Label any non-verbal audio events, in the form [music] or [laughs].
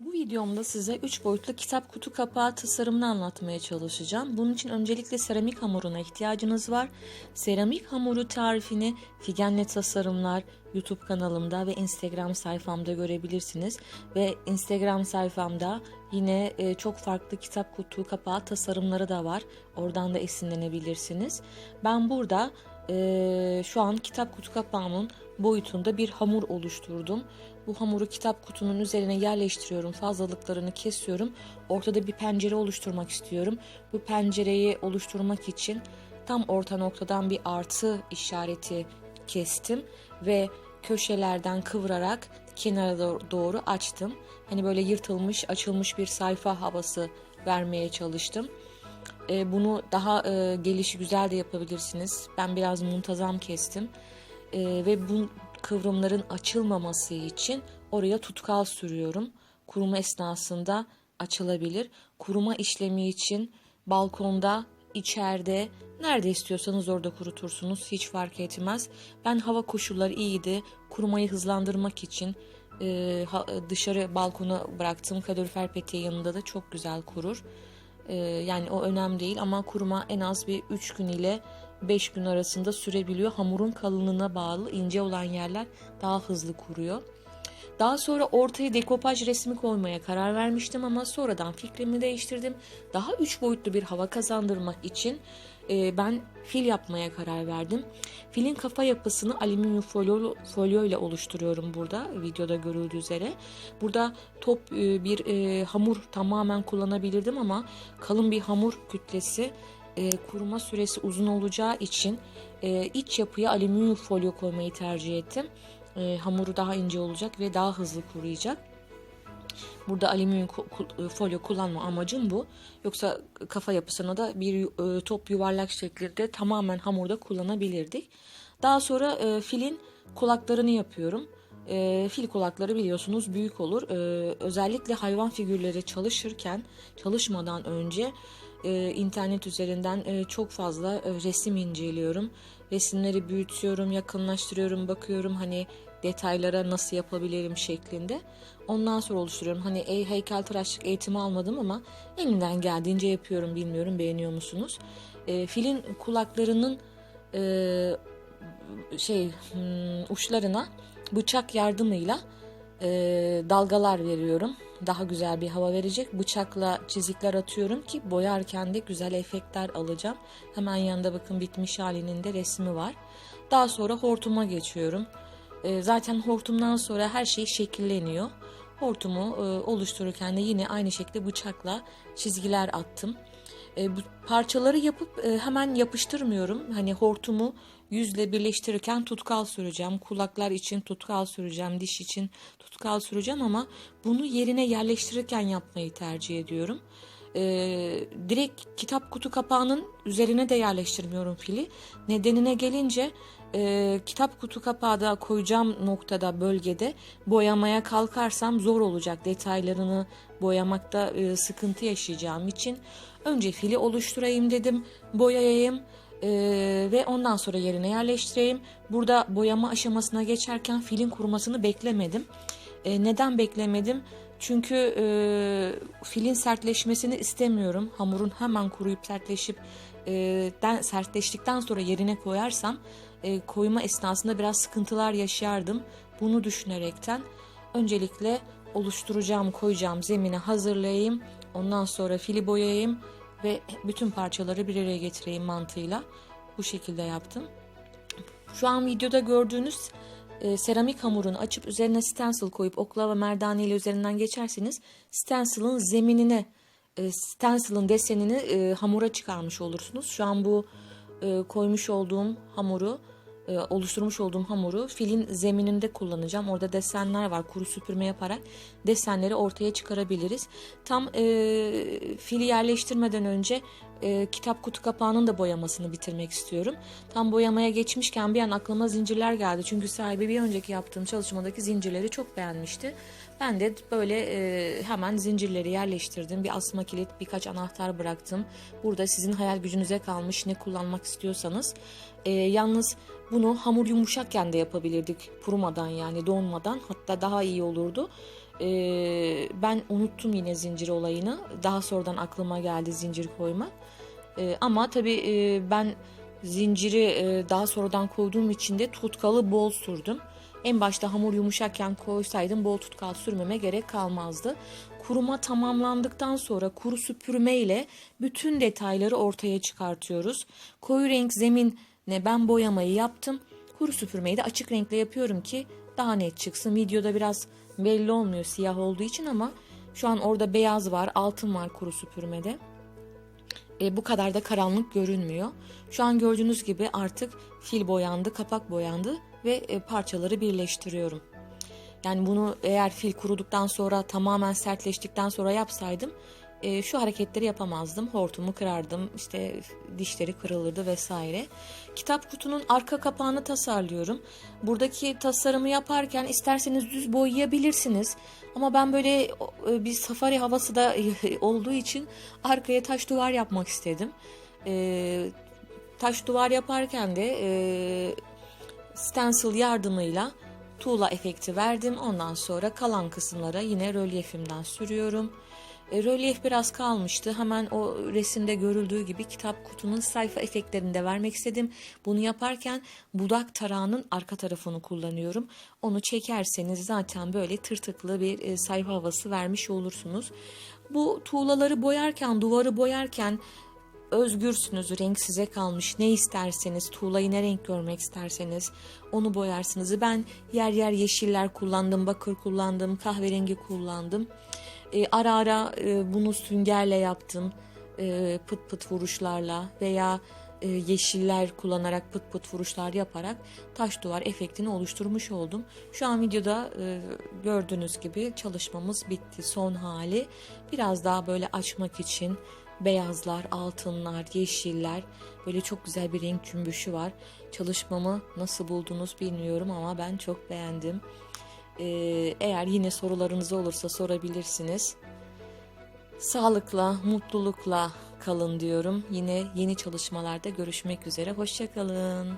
Bu videomda size 3 boyutlu kitap kutu kapağı tasarımını anlatmaya çalışacağım. Bunun için öncelikle seramik hamuruna ihtiyacınız var. Seramik hamuru tarifini Figenle Tasarımlar YouTube kanalımda ve Instagram sayfamda görebilirsiniz. Ve Instagram sayfamda yine e, çok farklı kitap kutu kapağı tasarımları da var. Oradan da esinlenebilirsiniz. Ben burada e, şu an kitap kutu kapağımın boyutunda bir hamur oluşturdum. Bu hamuru kitap kutunun üzerine yerleştiriyorum. Fazlalıklarını kesiyorum. Ortada bir pencere oluşturmak istiyorum. Bu pencereyi oluşturmak için tam orta noktadan bir artı işareti kestim ve köşelerden kıvırarak kenara doğru açtım. Hani böyle yırtılmış, açılmış bir sayfa havası vermeye çalıştım. Bunu daha gelişi güzel de yapabilirsiniz. Ben biraz muntazam kestim. E, ve bu kıvrımların açılmaması için oraya tutkal sürüyorum. Kuruma esnasında açılabilir. Kuruma işlemi için balkonda, içeride, nerede istiyorsanız orada kurutursunuz. Hiç fark etmez. Ben hava koşulları iyiydi. Kurumayı hızlandırmak için e, dışarı balkona bıraktım. Kalorifer peteği yanında da çok güzel kurur. E, yani o önemli değil ama kuruma en az bir 3 gün ile 5 gün arasında sürebiliyor. Hamurun kalınlığına bağlı ince olan yerler daha hızlı kuruyor. Daha sonra ortaya dekopaj resmi koymaya karar vermiştim ama sonradan fikrimi değiştirdim. Daha üç boyutlu bir hava kazandırmak için e, ben fil yapmaya karar verdim. Filin kafa yapısını alüminyum folyo, folyo ile oluşturuyorum burada videoda görüldüğü üzere. Burada top e, bir e, hamur tamamen kullanabilirdim ama kalın bir hamur kütlesi e, kuruma süresi uzun olacağı için e, iç yapıya alüminyum folyo koymayı tercih ettim. E, hamuru daha ince olacak ve daha hızlı kuruyacak. Burada alüminyum folyo kullanma amacım bu. Yoksa kafa yapısına da bir e, top yuvarlak şeklinde tamamen hamurda kullanabilirdik. Daha sonra e, filin kulaklarını yapıyorum. E, fil kulakları biliyorsunuz büyük olur. E, özellikle hayvan figürleri çalışırken, çalışmadan önce e, internet üzerinden e, çok fazla e, resim inceliyorum. Resimleri büyütüyorum, yakınlaştırıyorum, bakıyorum hani detaylara nasıl yapabilirim şeklinde. Ondan sonra oluşturuyorum. Hani e, heykeltıraşlık eğitimi almadım ama elimden geldiğince yapıyorum. Bilmiyorum beğeniyor musunuz? E, filin kulaklarının e, şey hmm, uçlarına bıçak yardımıyla e, dalgalar veriyorum. Daha güzel bir hava verecek. Bıçakla çizikler atıyorum ki boyarken de güzel efektler alacağım. Hemen yanında bakın bitmiş halinin de resmi var. Daha sonra hortuma geçiyorum. E, zaten hortumdan sonra her şey şekilleniyor. Hortumu e, oluştururken de yine aynı şekilde bıçakla çizgiler attım. E, bu parçaları yapıp e, hemen yapıştırmıyorum. Hani hortumu yüzle birleştirirken tutkal süreceğim. Kulaklar için tutkal süreceğim, diş için tutkal süreceğim ama bunu yerine yerleştirirken yapmayı tercih ediyorum. Ee, direkt kitap kutu kapağının üzerine de yerleştirmiyorum fili. Nedenine gelince e, kitap kutu kapağı da koyacağım noktada bölgede boyamaya kalkarsam zor olacak. Detaylarını boyamakta e, sıkıntı yaşayacağım için önce fili oluşturayım dedim. Boyayayım ee, ve ondan sonra yerine yerleştireyim. Burada boyama aşamasına geçerken filin kurumasını beklemedim. Ee, neden beklemedim? Çünkü e, filin sertleşmesini istemiyorum. Hamurun hemen kuruyup sertleşip e, den, sertleştikten sonra yerine koyarsam e, koyma esnasında biraz sıkıntılar yaşardım. Bunu düşünerekten öncelikle oluşturacağım, koyacağım zemini hazırlayayım. Ondan sonra fili boyayayım ve bütün parçaları bir araya getireyim mantığıyla. Bu şekilde yaptım. Şu an videoda gördüğünüz e, seramik hamurunu açıp üzerine stencil koyup oklava merdane ile üzerinden geçerseniz stencil'ın zeminine e, stencil'ın desenini e, hamura çıkarmış olursunuz. Şu an bu e, koymuş olduğum hamuru e, oluşturmuş olduğum hamuru filin zemininde kullanacağım. Orada desenler var. Kuru süpürme yaparak desenleri ortaya çıkarabiliriz. Tam e, fili yerleştirmeden önce e, kitap kutu kapağının da boyamasını bitirmek istiyorum. Tam boyamaya geçmişken bir an aklıma zincirler geldi. Çünkü sahibi bir önceki yaptığım çalışmadaki zincirleri çok beğenmişti. Ben de böyle e, hemen zincirleri yerleştirdim. Bir asma kilit, birkaç anahtar bıraktım. Burada sizin hayal gücünüze kalmış ne kullanmak istiyorsanız. E, yalnız bunu hamur yumuşakken de yapabilirdik. Kurumadan yani donmadan hatta daha iyi olurdu. Ee, ben unuttum yine zincir olayını. Daha sonradan aklıma geldi zincir koymak. Ee, ama tabii e, ben zinciri e, daha sonradan koyduğum için de tutkalı bol sürdüm. En başta hamur yumuşakken koysaydım bol tutkal sürmeme gerek kalmazdı. Kuruma tamamlandıktan sonra kuru süpürme ile bütün detayları ortaya çıkartıyoruz. Koyu renk zeminle ben boyamayı yaptım. Kuru süpürmeyi de açık renkle yapıyorum ki daha net çıksın. Videoda biraz belli olmuyor siyah olduğu için ama şu an orada beyaz var, altın var kuru süpürmede. E, bu kadar da karanlık görünmüyor. Şu an gördüğünüz gibi artık fil boyandı, kapak boyandı ve e, parçaları birleştiriyorum. Yani bunu eğer fil kuruduktan sonra tamamen sertleştikten sonra yapsaydım e, şu hareketleri yapamazdım. Hortumu kırardım, işte dişleri kırılırdı vesaire. Kitap kutunun arka kapağını tasarlıyorum. Buradaki tasarımı yaparken isterseniz düz boyayabilirsiniz. Ama ben böyle e, bir safari havası da [laughs] olduğu için arkaya taş duvar yapmak istedim. E, taş duvar yaparken de e, stencil yardımıyla tuğla efekti verdim. Ondan sonra kalan kısımlara yine rölyefimden sürüyorum. E, rölyef biraz kalmıştı. Hemen o resimde görüldüğü gibi kitap kutunun sayfa efektlerini de vermek istedim. Bunu yaparken budak tarağının arka tarafını kullanıyorum. Onu çekerseniz zaten böyle tırtıklı bir e, sayfa havası vermiş olursunuz. Bu tuğlaları boyarken, duvarı boyarken özgürsünüz, renk size kalmış. Ne isterseniz, tuğlayı ne renk görmek isterseniz onu boyarsınız. Ben yer yer yeşiller kullandım, bakır kullandım, kahverengi kullandım. E, ara ara e, bunu süngerle yaptım, e, pıt pıt vuruşlarla veya e, yeşiller kullanarak pıt pıt vuruşlar yaparak taş duvar efektini oluşturmuş oldum. Şu an videoda e, gördüğünüz gibi çalışmamız bitti. Son hali biraz daha böyle açmak için beyazlar, altınlar, yeşiller böyle çok güzel bir renk cümbüşü var. Çalışmamı nasıl buldunuz bilmiyorum ama ben çok beğendim. Ee, eğer yine sorularınız olursa sorabilirsiniz. Sağlıkla, mutlulukla kalın diyorum. Yine yeni çalışmalarda görüşmek üzere. Hoşçakalın.